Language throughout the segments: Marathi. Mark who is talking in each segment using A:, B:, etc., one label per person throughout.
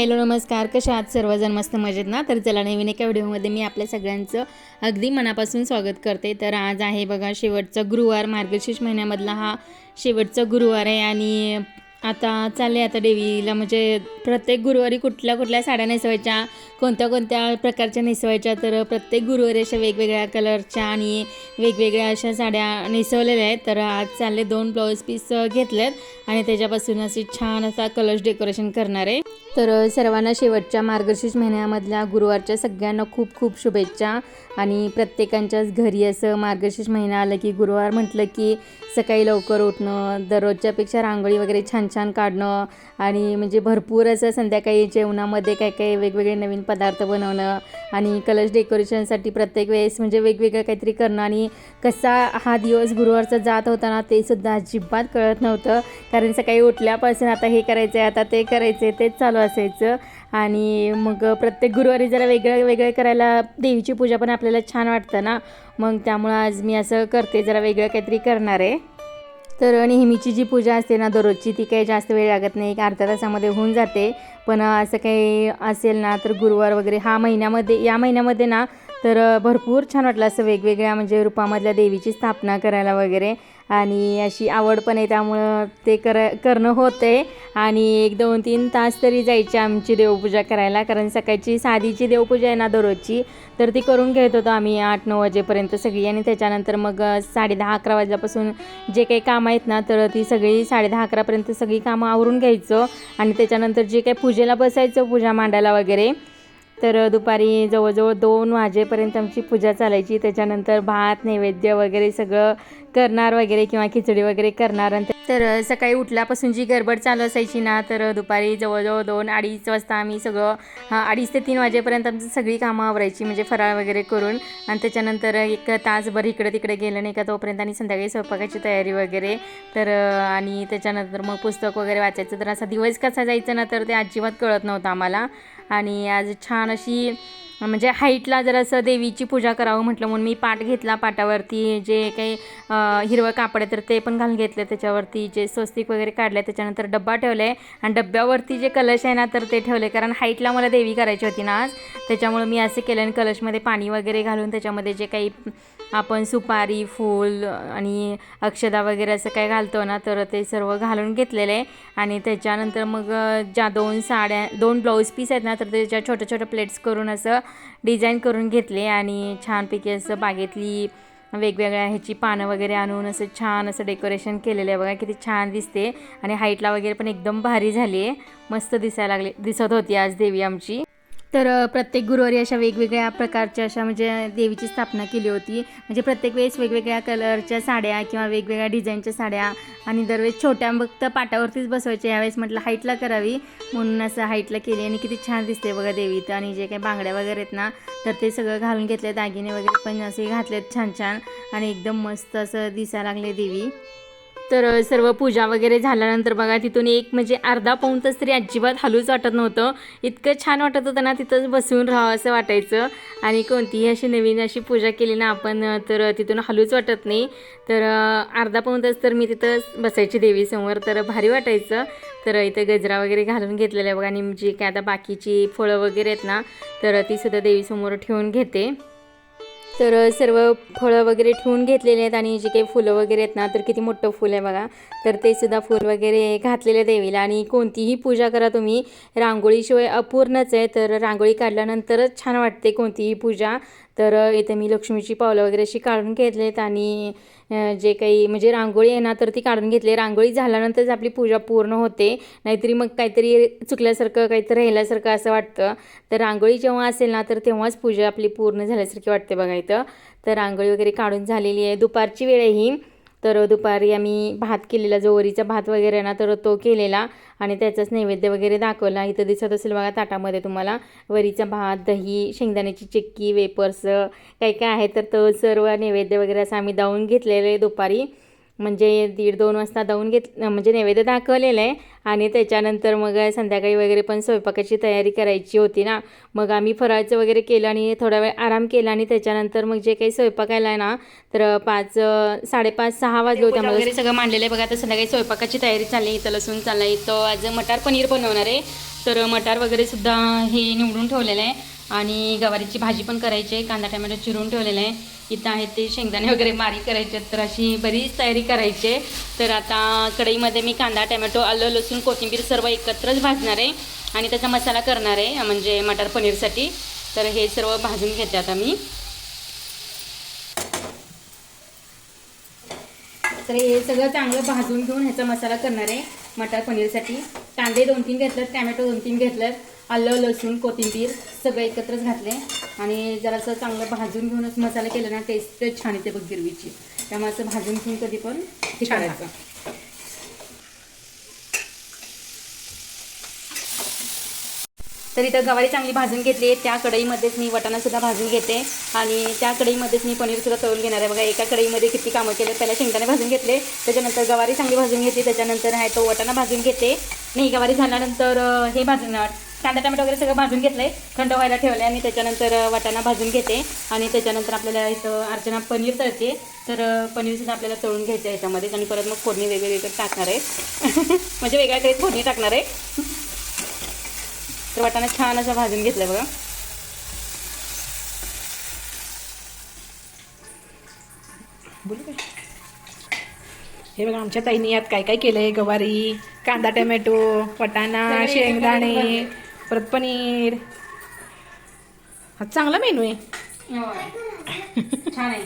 A: हॅलो नमस्कार. कशा आहात सर्वजण? मस्त मजेत ना? तर चला नवीन एका व्हिडिओमध्ये मी आपल्या सगळ्यांचं अगदी मनापासून स्वागत करते. तर आज आहे बघा शेवटचा गुरुवार. मार्गशीर्ष महिन्यामधला हा शेवटचा गुरुवार आहे आणि आता चालले आता देवीला म्हणजे प्रत्येक गुरुवारी कुठल्या कुठल्या साड्या नेसवायच्या कोणत्या कोणत्या प्रकारच्या नेसवायच्या तर प्रत्येक गुरुवारी अशा वेगवेगळ्या कलरच्या आणि वेगवेगळ्या अशा साड्या नेसवलेल्या आहेत. तर आज चालले दोन ब्लाऊज पीस घेतलेत आणि त्याच्यापासून असे छान असा कलर्स डेकोरेशन करणार आहे. तर सर्वांना शेवटच्या मार्गशीर्ष महिन्यामधल्या गुरुवारच्या सगळ्यांना खूप खूप शुभेच्छा आणि प्रत्येकांच्याच घरी असं मार्गशीर्ष महिना आलं की गुरुवार म्हटलं की सकाळी लवकर उठणं दररोजच्यापेक्षा रांगोळी वगैरे छान छान काढणं आणि म्हणजे भरपूर असं संध्याकाळी जेवणामध्ये काय काय वेगवेगळे नवीन पदार्थ बनवणं आणि कलश डेकोरेशनसाठी प्रत्येक वेळेस म्हणजे वेगवेगळं काहीतरी करणं आणि कसा हा दिवस गुरुवारचा जात होता ना ते सुद्धा अजिबात कळत नव्हतं. कारण सकाळी उठल्यापासून आता हे करायचं आहे आता ते करायचं आहे तेच चालू असायचं. आणि मग प्रत्येक गुरुवारी जरा वेगळं वेगळं करायला देवीची पूजा पण आपल्याला छान वाटतं ना. मग त्यामुळं आज मी असं करते जरा वेगळं काहीतरी करणार आहे. तर नेहमीची जी पूजा असते ना दररोजची ती काही जास्त वेळ लागत नाही. एक अर्ध्या तासामध्ये होऊन जाते. पण असं काही असेल ना तर गुरुवार वगैरे हा महिन्यामध्ये या महिन्यामध्ये ना तर भरपूर छान वाटलं असं वेगवेगळ्या म्हणजे रूपामधल्या देवीची स्थापना करायला वगैरे. आणि अशी आवड पण आहे त्यामुळं ते कर करणं होत आहे आणि एक दोन तीन तास तरी जायची आमची देवपूजा करायला कारण सकाळची साधीची देवपूजा आहे ना दररोजची तर ती करून घेत होतो आम्ही आठ नऊ वाजेपर्यंत सगळी. आणि त्याच्यानंतर मग साडे दहा अकरा वाजल्यापासून जे काही कामं आहेत ना तर ती सगळी साडे दहा अकरापर्यंत सगळी कामं आवरून घ्यायचं. आणि त्याच्यानंतर जे काही पूजेला बसायचं पूजा मांडायला वगैरे तर दुपारी जवळजवळ दोन वाजेपर्यंत आमची पूजा चालायची. त्याच्यानंतर भात नैवेद्य वगैरे सगळं करणार वगैरे किंवा खिचडी वगैरे करणार. आणि तर सकाळी उठल्यापासून जी गडबड चालू असायची ना तर दुपारी जवळजवळ दोन अडीच वाजता आम्ही सगळं अडीच ते तीन वाजेपर्यंत आमची सगळी कामं आवरायची म्हणजे फराळ वगैरे करून. आणि त्याच्यानंतर एक तासभर इकडं तिकडे गेलं नाही का तोपर्यंत आणि संध्याकाळी स्वयंपाकाची तयारी वगैरे. तर आणि त्याच्यानंतर मग पुस्तक वगैरे वाचायचं. तर असा दिवस कसा जायचं ना तर ते अजिबात कळत नव्हतं आम्हाला. आणि आज छान अशी म्हणजे हाईटला जरासं देवीची पूजा करावं म्हटलं म्हणून मी पाट घेतला पाटावरती जे काही हिरवं कापड आहे तर ते पण घालून घेतलं त्याच्यावरती जे स्वस्तिक वगैरे काढलं त्याच्यानंतर डब्बा ठेवला आहे आणि डब्यावरती जे कलश आहे ना तर ते ठेवले कारण हाईटला मला देवी करायची होती ना आज. त्याच्यामुळं मी असं केलं आणि कलशमध्ये पाणी वगैरे घालून त्याच्यामध्ये जे काही आपण सुपारी फूल आणि अक्षदा वगैरे असं काय घालतो ना तर ते सर्व घालून घेतलेलं आहे. आणि त्याच्यानंतर मग ज्या दोन साड्या दोन ब्लाऊज पीस आहेत ना तर त्याच्या छोट्या छोट्या प्लेट्स करून असं डिझाईन करून घेतले आणि छानपैकी असं बागेतली वेगवेगळ्या ह्याची पानं वगैरे आणून असं छान असं डेकोरेशन केलेलं आहे. बघा किती छान दिसते. आणि हाईटला वगैरे पण एकदम भारी झाली आहे. मस्त दिसायला लागले दिसत होती आज देवी आमची. तर प्रत्येक गुरुवारी अशा वेगवेगळ्या प्रकारच्या अशा म्हणजे देवीची स्थापना केली होती. म्हणजे प्रत्येक वेळेस वेगवेगळ्या कलरच्या साड्या किंवा वेगवेगळ्या डिझाईनच्या साड्या आणि दरवेळेस छोट्या फक्त पाटावरतीच बसवायच्या यावेळेस म्हटलं हाईटला करावी. म्हणून असं हाईटला केली आणि किती छान दिसते बघा देवीत आणि जे काही बांगड्या वगैरे आहेत ना तर ते सगळं घालून घेतले दागिने वगैरे पण असे घातलेत छान छान. आणि एकदम मस्त असं दिसायला लागले देवी. तर सर्व पूजा वगैरे झाल्यानंतर बघा तिथून एक म्हणजे अर्धा पाऊन तास तरी अजिबात हलूच वाटत नव्हतं. इतकं छान वाटत होतं ना तिथंच बसून राहावं असं वाटायचं. आणि कोणतीही अशी नवीन अशी पूजा केली ना आपण तर तिथून हलूच वाटत नाही. तर अर्धा पाऊन तास तर मी तिथं बसायची देवीसमोर तर भारी वाटायचं. तर इथं गजरा वगैरे घालून घेतलेल्या आहे बघा आणि जी काय आता बाकीची फळं वगैरे आहेत ना तर ती सुद्धा देवीसमोर ठेवून घेते. तर सर्व फळं वगैरे ठेवून घेतलेले आहेत आणि जे काही फुलं वगैरे आहेत ना तर किती मोठं फुल आहे बघा. तर ते सुद्धा फुल वगैरे घातलेले देवीला. आणि कोणतीही पूजा करा तुम्ही. रांगोळीशिवाय अपूर्णच आहे. तर रांगोळी काढल्यानंतरच छान वाटते कोणतीही पूजा. तर इथे मी लक्ष्मीची पावलं वगैरे अशी काढून घेतलेत आणि जे काही म्हणजे रांगोळी आहे ना तर ती काढून घेतली. रांगोळी झाल्यानंतरच आपली पूजा पूर्ण होते. नाहीतरी मग काहीतरी चुकल्यासारखं काहीतरी राहिल्यासारखं असं वाटतं. तर रांगोळी जेव्हा असेल ना तर तेव्हाच पूजा आपली पूर्ण झाल्यासारखी वाटते बघायचं तर रांगोळी वगैरे काढून झालेली आहे. दुपारची वेळ ही. तर दुपारी आम्ही भात केलेला जो वरीचा भात वगैरे ना तर तो केलेला आणि त्याचाच नैवेद्य वगैरे दाखवला. इथं दिसत असेल बघा ताटामध्ये तुम्हाला वरीचा भात दही शेंगदाण्याची चिक्की वेपर्स काही काय आहे तर तो सर्व नैवेद्य वगैरे असं आम्ही दावून घेतलेलं आहे दुपारी. म्हणजे दीड दोन वाजता जाऊन घेत म्हणजे नैवेद्य दाखवलेलं आहे. आणि त्याच्यानंतर मग संध्याकाळी वगैरे पण स्वयंपाकाची तयारी करायची होती ना. मग आम्ही फराळचं वगैरे केलं आणि थोडा वेळ आराम केला आणि त्याच्यानंतर मग जे काही स्वयंपाकायला आहे ना तर पाच साडेपाच सहा वाजले होते. वगैरे सगळं मांडलेलं आहे. बघा आता संध्याकाळी स्वयंपाकाची तयारी चालली. इथं लसूण चाललं इथं आज मटार पनीर बनवणार आहे. तर मटार वगैरे सुद्धा हे निवडून ठेवलेलं आहे. आणि गवारीची भाजी पण करायची आहे. कांदा टमॅटो चिरून ठेवलेला आहे. इथं आहे ते शेंगदाणे वगैरे मारी करायचे आहेत. तर अशी बरीच तयारी करायची आहे. तर आता कढईमध्ये मी कांदा टमॅटो आलं लसूण कोथिंबीर सर्व एकत्रच भाजणार आहे. आणि त्याचा मसाला करणार आहे म्हणजे मटार पनीरसाठी. तर हे सर्व भाजून घेते आता मी. तर हे सगळं चांगलं भाजून घेऊन ह्याचा मसाला करणार आहे मटार पनीरसाठी. कांदे दोन तीन घेतलेत टॅमॅटो दोन तीन घेतलेत. आलं लसूण कोथिंबीर सगळं एकत्रच घातले. आणि जरासं चांगलं भाजून घेऊनच मसाला केला ना टेस्ट छान येते बघ गिरवीची. त्यामुळे असं भाजून घेऊन कधी पण हे
B: छान
A: करायचं. तर इथं गवारी चांगली भाजून घेतली आहे. त्या कढईमध्येच मी वाटाणासुद्धा भाजून घेते. आणि त्या कढईमध्येच मी पनीरसुद्धा तळून घेणार आहे. बघा एका कढईमध्ये किती कामं केले. पहिला शेंगदाणे भाजून घेतले. त्याच्यानंतर गवारी चांगली भाजून घेतली. त्याच्यानंतर आहे तो वाटाणा भाजून घेते. नाही गवारी झाल्यानंतर हे भाजून कांदा टमॅटो वगैरे सगळं भाजून घेतलं आहे थंड व्हायला ठेवलं आणि त्याच्यानंतर वाटाणा भाजून घेते. आणि त्याच्यानंतर आपल्याला इथं अर्चना पनीर तळते. तर पनीरसुद्धा आपल्याला तळून घ्यायचं आहे याच्यामध्ये. आणि परत मग फोडणी वेगवेगळी टाकणार आहे. म्हणजे वेगळ्या काही फोडणी टाकणार आहे. तर वाटाणा छान असं भाजून घेतलं बघा.
B: बोलू काय? हे बघा आमच्या ताईने यात काय काय केलंय? गवारी कांदा टमॅटो वटाणा शेंगदाणे. परत पनीर. हा चांगला मेनू आहे.
A: छान आहे.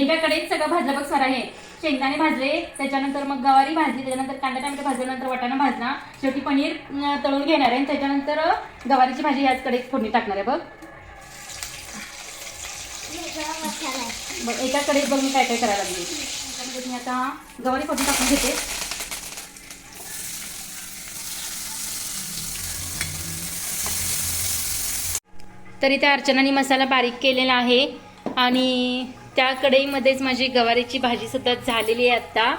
A: एका सगळं भाजलं बघ सर आहे शेंगदाणे भाजले त्याच्यानंतर मग गवारी भाजली त्याच्यानंतर कांदा टमाटर भाजल्यानंतर वाटाणा भाजला. शेवटी पनीर तळून घेणार आहे. आणि त्याच्यानंतर गवारीची भाजी याचकडे फोडणी टाकणार आहे बघ. बघ एका बघ मी काय काय करायला लागली. आता गवारी फोडणी टाकून घेते. तर इथे अर्चनाने मसाला बारीक केलेला आहे. आणि त्या कढईमध्येच माझी गवारीची भाजीसुद्धा झालेली आहे आत्ता.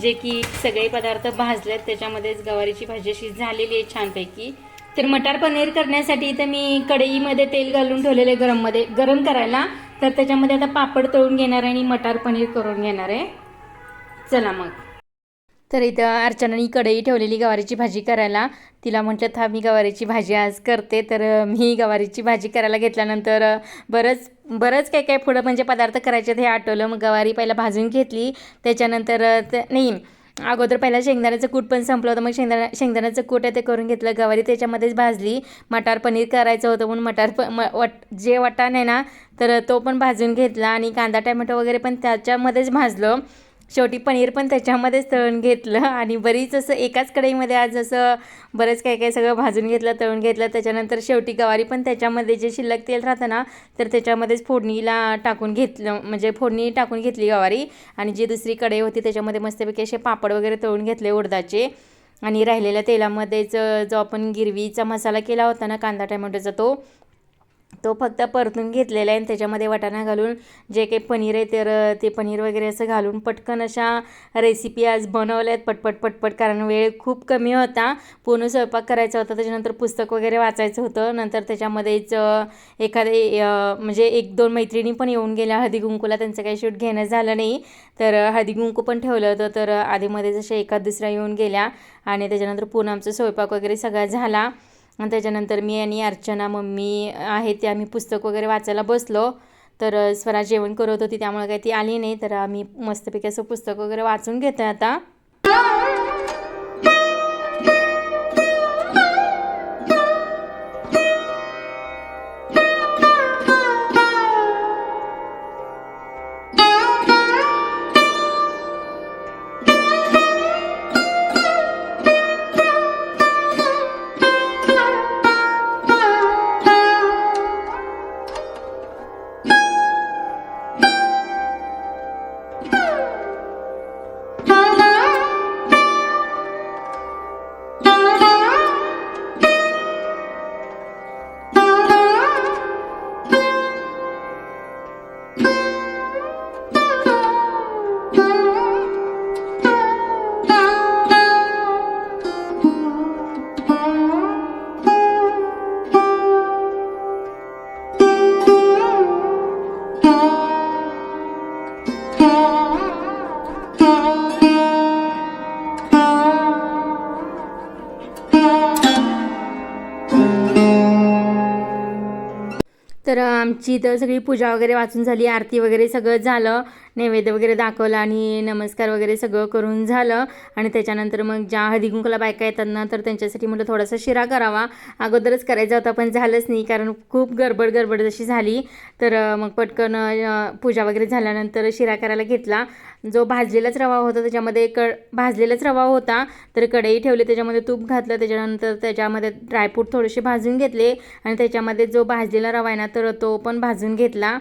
A: जे की सगळे पदार्थ भाजलेत त्याच्यामध्येच गवारीची भाजी अशी झालेली आहे छानपैकी. तर मटार पनीर करण्यासाठी इथं मी कढईमध्ये तेल घालून ठेवलेले गरममध्ये गरम करायला. तर त्याच्यामध्ये आता पापड तळून घेणार आहे आणि मटार पनीर करून घेणार आहे. चला मग. तर इथं अर्चनानी कढई ठेवलेली गवारीची भाजी करायला. तिला म्हटलं था मी गवारीची भाजी आज करते. तर मी गवारीची भाजी करायला घेतल्यानंतर बरंच बरंच काय काय पुढं म्हणजे पदार्थ करायचे हे आठवलं. मग गवारी पहिला भाजून घेतली. त्याच्यानंतर ते नाही अगोदर पहिला शेंगदाण्याचं कूट पण संपलं होतं. मग शेंगदाणा शेंगदाण्याचं कूट आहे ते करून घेतलं. गवारी त्याच्यामध्येच भाजली. मटार पनीर करायचं होतं म्हणून मटार प म वट जे वटाण आहे ना तर तो पण भाजून घेतला. आणि कांदा टॅमॅटो वगैरे पण त्याच्यामध्येच भाजलं. शेवटी पनीर पण त्याच्यामध्येच तळून घेतलं आणि बरीच असं एकाच कढईमध्ये आज असं बरंच काय काय सगळं भाजून घेतलं तळून घेतलं. त्याच्यानंतर शेवटी गवारी पण त्याच्यामध्ये जे शिल्लक तेल राहतं ना तर त्याच्यामध्येच फोडणीला टाकून घेतलं म्हणजे फोडणी टाकून घेतली गवारी. आणि जी दुसरी कढई होती त्याच्यामध्ये मस्तपैकी असे पापड वगैरे तळून घेतले उडदाचे. आणि राहिलेल्या तेलामध्येच जो आपण गिरवीचा मसाला केला होता ना कांदा टमॅटोचा तो तो फक्त परतून घेतलेला आहे आणि त्याच्यामध्ये वाटाणा घालून जे काही पनीर आहे तर ते पनीर वगैरे असं घालून पटकन अशा रेसिपी आज बनवल्या आहेत. पटपट पटपट कारण वेळ खूप कमी होता. पूर्ण स्वयंपाक करायचा होता त्याच्यानंतर पुस्तक वगैरे वाचायचं होतं. नंतर त्याच्यामध्येच एखादे म्हणजे एक दोन मैत्रिणी पण येऊन गेल्या. हळदीगुंकूला त्यांचं काही शूट घेणं झालं नाही. तर हळदीकुंकू पण ठेवलं होतं. तर आधीमध्ये जसे एका दुसऱ्या येऊन गेल्या आणि त्याच्यानंतर पूर्ण आमचा स्वयंपाक वगैरे सगळा झाला. त्याच्यानंतर मी आणि अर्चना मम्मी आहे ते आम्ही पुस्तक वगैरे वाचायला बसलो. तर स्वरा जेवण करत होती त्यामुळे काही ती आली नाही. तर आम्ही मस्तपैकी असं पुस्तक वगैरे वाचून घेतो आता. आमची तर सगळी पूजा वगैरे वाचून झाली आरती वगैरे सगळं झालं. नैवेद्य वगैरे दाखवलं आणि नमस्कार वगैरे सगळं करून झालं. आणि त्याच्यानंतर मग ज्या हळदीकुंकला बायका येतात ना तर त्यांच्यासाठी म्हटलं थोडासा शिरा करावा. अगोदरच करायचा होता पण झालंच नाही कारण खूप गडबड गडबड जशी झाली. तर मग पटकन पूजा वगैरे झाल्यानंतर शिरा करायला घेतला. जो भाजलेलाच रवा होता त्याच्यामध्ये क भाजलेलाच रवा होता. तर कढई ठेवली त्याच्यामध्ये तूप घातलं त्याच्यानंतर त्याच्यामध्ये ड्रायफ्रूट थोडेसे भाजून घेतले. आणि त्याच्यामध्ये जो भाजलेला रवा आहे ना तर तो पण भाजून घेतला.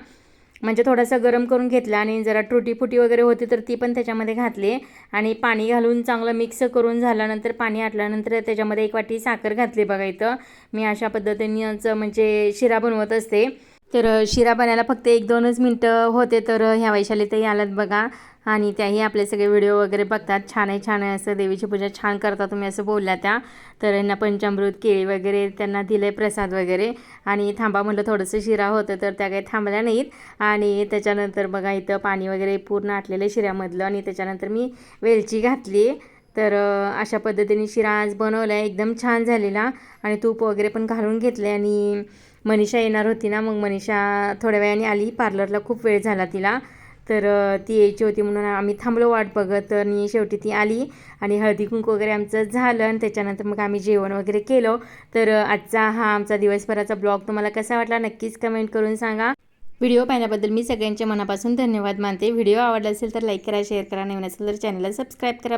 A: म्हणजे थोडासा गरम करून घेतला आणि जरा टुटी फुटी वगैरे होती तर ती पण त्याच्यामध्ये घातली. आणि पाणी घालून चांगलं मिक्स करून झाल्यानंतर पाणी आटल्यानंतर त्याच्यामध्ये एक वाटी साखर घातली बघा इथं. मी अशा पद्धतीनेच म्हणजे शिरा बनवत असते. तर शिरा बनायला फक्त एक दोनच मिनटं होते तर ह्या वैशाली वैशालीताई आल्यात बघा. आणि त्याही आपले सगळे व्हिडिओ वगैरे बघतात. छान आहे छान आहे असं देवीची पूजा छान करता तुम्ही असं बोलल्या त्या. तर यांना पंचामृत केळी वगैरे त्यांना दिले प्रसाद वगैरे. आणि थांबा म्हटलं थोडंसं शिरा होतं तर त्या काही थांबल्या नाहीत. आणि त्याच्यानंतर बघा इथं पाणी वगैरे पूर्ण आटलेलं शिऱ्यामधलं. आणि त्याच्यानंतर मी वेलची घातली. तर अशा पद्धतीने शिरा आज बनवला आहे एकदम छान झालेला. आणि तूप वगैरे पण घालून घेतले आणि मनीषा येणार होती ना मग मनीषा थोड्या वेळाने आली. पार्लरला खूप वेळ झाला तिला. तर ती यायची होती म्हणून आम्ही थांबलो वाट बघत आणि शेवटी ती आली आणि हळदी कुंकू वगैरे आमचं झालं आणि त्याच्यानंतर मग आम्ही जेवण वगैरे केलं. तर आजचा हा आमचा दिवसभराचा ब्लॉग तुम्हाला कसा वाटला नक्कीच कमेंट करून सांगा. व्हिडिओ पाहण्याबद्दल मी सगळ्यांच्या मनापासून धन्यवाद मानते. व्हिडिओ आवडला असेल तर लाईक करा शेअर करा नवीन असेल तर चॅनलला सबस्क्राईब करा.